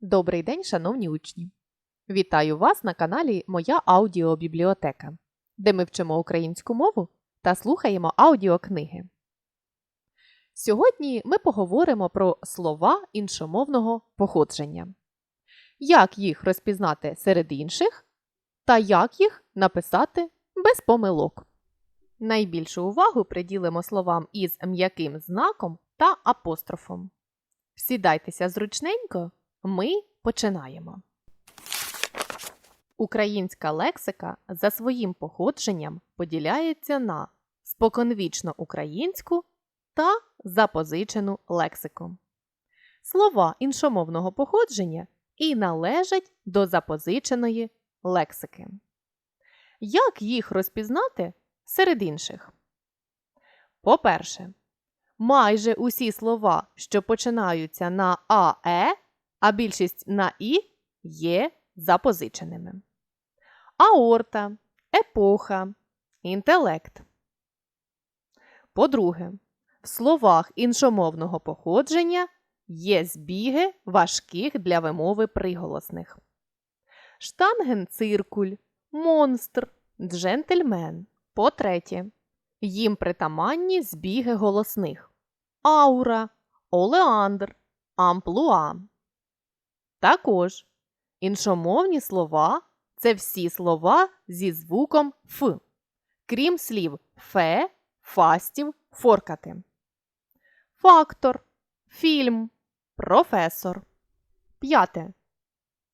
Добрий день, шановні учні! Вітаю вас на каналі Моя аудіобібліотека, де ми вчимо українську мову та слухаємо аудіокниги. Сьогодні ми поговоримо про слова іншомовного походження, як їх розпізнати серед інших та як їх написати без помилок. Найбільшу увагу приділимо словам із м'яким знаком та апострофом. Сідайтеся зручненько, ми починаємо. Українська лексика за своїм походженням поділяється на споконвічно українську та запозичену лексику. Слова іншомовного походження і належать до запозиченої лексики. Як їх розпізнати серед інших? По-перше, майже усі слова, що починаються на АЕ, а більшість на І, є запозиченими. Аорта, епоха, інтелект. По-друге, в словах іншомовного походження є збіги важких для вимови приголосних. Штангенциркуль, монстр, джентльмен. По-третє, їм притаманні збіги голосних аура, олеандр, амплуа. Також іншомовні слова це всі слова зі звуком Ф, крім слів фе, фастів, форкати. Фактор, фільм, професор. П'яте.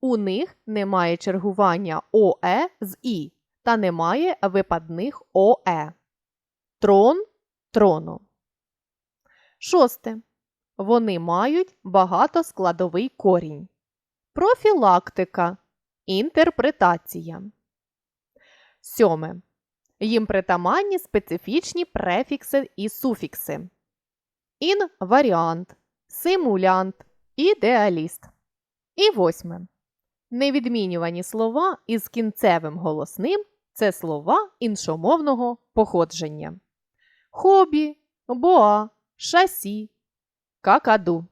У них немає чергування ОЕ з І та немає випадних ОЕ. Трон трону. Шосте. Вони мають багатоскладовий корінь. Профілактика. Інтерпретація. Сьоме. Їм притаманні специфічні префікси і суфікси. Інваріант, симулянт, ідеаліст. І восьме. Невідмінювані слова із кінцевим голосним це слова іншомовного походження. Хобі, боа, шасі, какаду.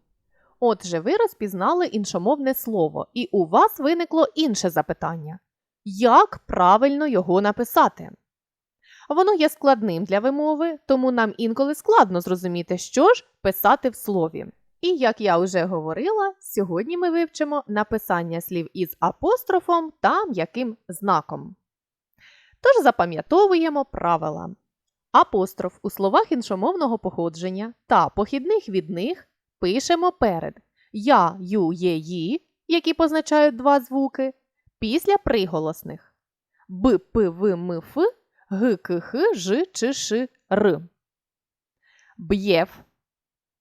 Отже, ви розпізнали іншомовне слово, і у вас виникло інше запитання: як правильно його написати? Воно є складним для вимови, тому нам інколи складно зрозуміти, що ж писати в слові. І як я вже говорила, сьогодні ми вивчимо написання слів із апострофом та м'яким знаком. Тож запам'ятовуємо правила. Апостроф у словах іншомовного походження та похідних від них пишемо перед. Я, ю, є, ї, які позначають два звуки, після приголосних. Б, п, в, м, ф, г, к, х, ж, ч, ш, р. Б'єв,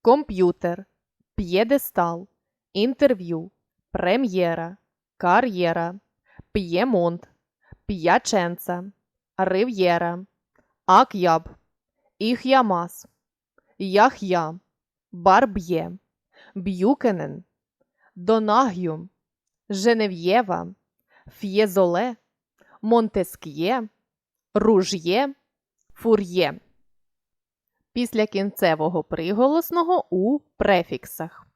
комп'ютер, п'єдестал, інтерв'ю, прем'єра, кар'єра, п'ємонт, п'яченца, рив'єра, ак'яб, іх'ямас, ях'я, барб'є, б'юкенен, донаг'ю, женев'єва, ф'єзоле, монтеск'є, руж'є, фур'є. Після кінцевого приголосного у префіксах.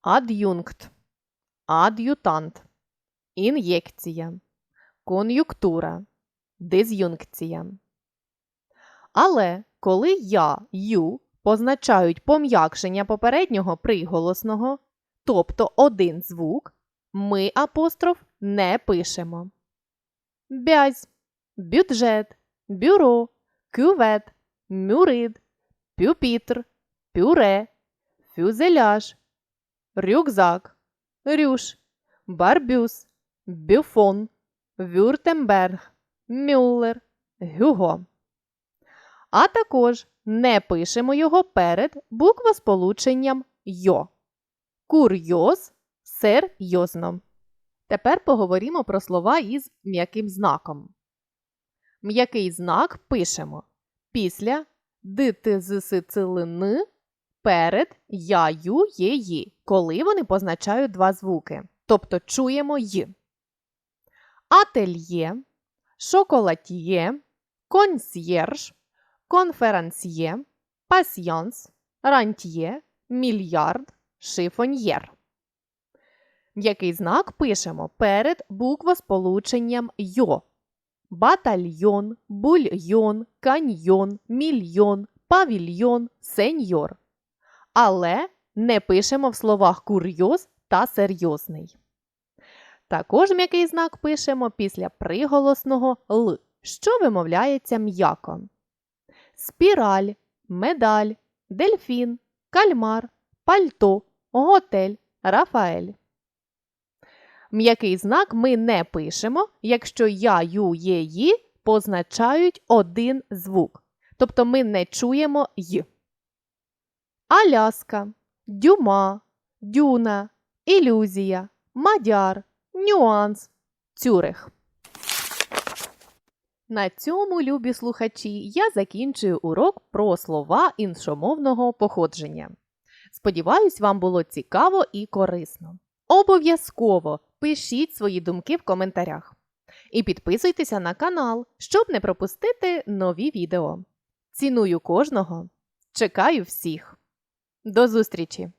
Ад'юнкт, ад'ютант, ін'єкція, кон'юктура, диз'юнкція. Але коли я, ю позначають пом'якшення попереднього приголосного, тобто один звук, ми апостроф не пишемо. Бязь, бюджет, бюро, кювет, мюрид, пюпітр, пюре, фюзеляж, рюкзак, рюш, барбюс, бюфон, вюртемберг, мюллер, гюго. А також не пишемо його перед буквосполученням йо. Курйоз серйозно. Тепер поговоримо про слова із м'яким знаком. М'який знак пишемо після дитизисицилини перед яю єї, коли вони позначають два звуки. Тобто чуємо й. Ательє, шоколатіє, консьєрж, конферансьє, пасьянс, рантьє, мільярд, шифоньєр. Який знак пишемо перед буквосполученням йо? Батальйон, бульйон, каньйон, мільйон, павільйон, сеньор. Але не пишемо в словах курйоз та серйозний. Також м'який знак пишемо після приголосного л, що вимовляється м'яко. Спіраль, медаль, дельфін, кальмар, пальто, готель, Рафаель. М'який знак ми не пишемо, якщо я, ю, є, ї позначають один звук. Тобто ми не чуємо й. Аляска, дюма, дюна, ілюзія, мадяр, нюанс, цюрих. На цьому, любі слухачі, я закінчую урок про слова іншомовного походження. Сподіваюсь, вам було цікаво і корисно. Обов'язково пишіть свої думки в коментарях. І підписуйтеся на канал, щоб не пропустити нові відео. Ціную кожного. Чекаю всіх. До зустрічі!